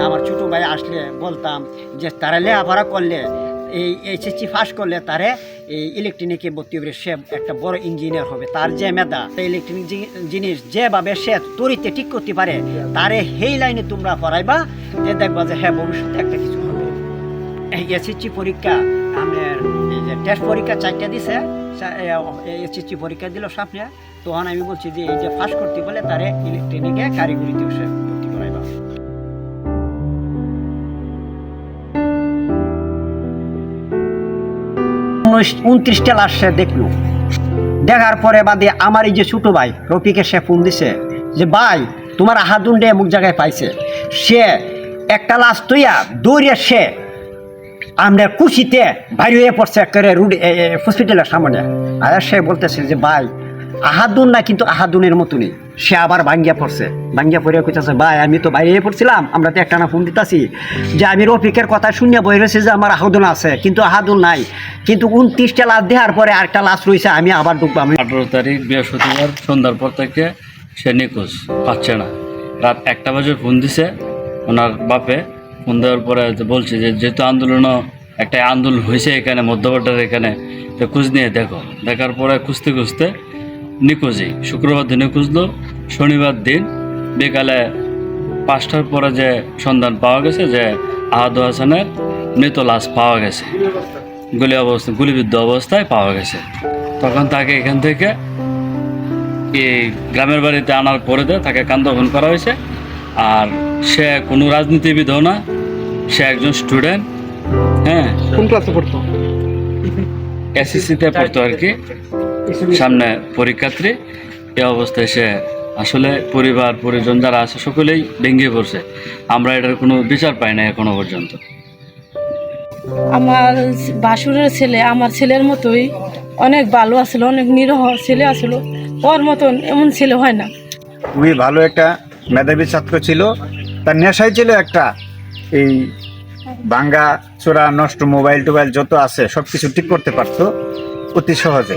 আমার ছোটো ভাই আসলে বলতাম যে তারা লেখাপড়া করলে, এই এইচএসসি পাস করলে তারে এই ইলেকট্রনিকে ভর্তি করে সে একটা বড় ইঞ্জিনিয়ার হবে, তার যে মেধা ইলেকট্রনিক জিনিস যেভাবে সে তরিতে ঠিক করতে পারে, তারে সেই লাইনে তোমরা পড়াইবা, যে দেখবা যে হ্যাঁ ভবিষ্যতে একটা কিছু হবে। এই এসএসসি পরীক্ষা আমাদের এই যে টেস্ট পরীক্ষা চারটা দিছে এসএসসি পরীক্ষা দিল সামনে, তখন আমি বলছি যে এই যে পাস করতে বলে তারে ইলেকট্রনিকে কারিগরিতে সে উনত্রিশটা লাশ সে দেখল। দেখার পরে বাদে আমার এই যে ছোটো ভাই, রফিকে সে ফোন দিছে যে, ভাই, তোমার আহাদুন্ডে মুখ জায়গায় পাইছে। সে একটা লাশ তুইয়া দৌড়িয়ে সে আমরা কুশিতে বাইরে হয়ে পড়ছে একেবারে রুড হসপিটালের সামনে। আর সে বলতেছে যে, ভাই, আহাদুন না, কিন্তু আহাদুনের মতনই। সে আবার ভাঙ্গিয়া পড়ছে। ভাঙ্গিয়া পড়ে কইতেছে, ভাই, আমি তো বাইরে পড়ছিলাম, আমরা তো একটা না ফোন দিতেছি। যে আমি রফিকের কথা শুনিয়া বই রয়েছে যে আমার আহাদুন আছে, কিন্তু আহাদুন নাই। কিন্তু উনত্রিশটা লাশ দেওয়ার পরে আরেকটা লাশ রয়েছে আমি আবার ঢুকবো। আমি আঠারো তারিখ, বৃহস্পতিবার, সন্ধ্যার পর থেকে সে নিখোঁজ, পাচ্ছে না। রাত একটা বাজে ফোন দিছে, ওনার বাপে। ফোন দেওয়ার পরে বলছে যে, যেহেতু আন্দোলনও একটা আন্দোলন হয়েছে এখানে মধ্যবর্তার এখানে, তো খোঁজ নিয়ে দেখো। দেখার পরে খুঁজতে খুঁজতে নিখোঁজই। শুক্রবার দিনে খুঁজলো শনিবার দিন বিকালে পাঁচটার পরে যে সন্ধান পাওয়া গেছে যে আহাদু হাসানের মৃত লাশ পাওয়া গেছে। গুলি অবস্থা গুলিবিদ্ধ অবস্থায় পাওয়া গেছে। তখন তাকে এখান থেকে এই গ্রামের বাড়িতে আনার পরে দিয়ে তাকে কান্দভন করা হয়েছে। আর সে কোনো রাজনীতিবিদও না সে একজন স্টুডেন্ট হ্যাঁ। কোন ক্লাসে পড়তো? এসএসসিতে পড়তো আর কি। সামনে পরীক্ষার্থী এ অবস্থায় সে আসলে পরিবার পরিজন যারা আছে সকলেই ভেঙে পড়ছে। আমরা এটার কোনো বিচার পাই না এখনও পর্যন্ত। আমার বাসুরের ছেলে আমার ছেলের মতোই অনেক ভালো আছিল অনেক নিরহ ছেলে আছিল ওর মতন এমন ছেলে হয় না। খুবই ভালো একটা মেধাবী ছাত্র ছিল। তার নেশাই ছিল একটা। এই ভাঙ্গা চোরা নষ্ট মোবাইল টোবাইল যত আছে সব কিছু ঠিক করতে পারতো অতি সহজে।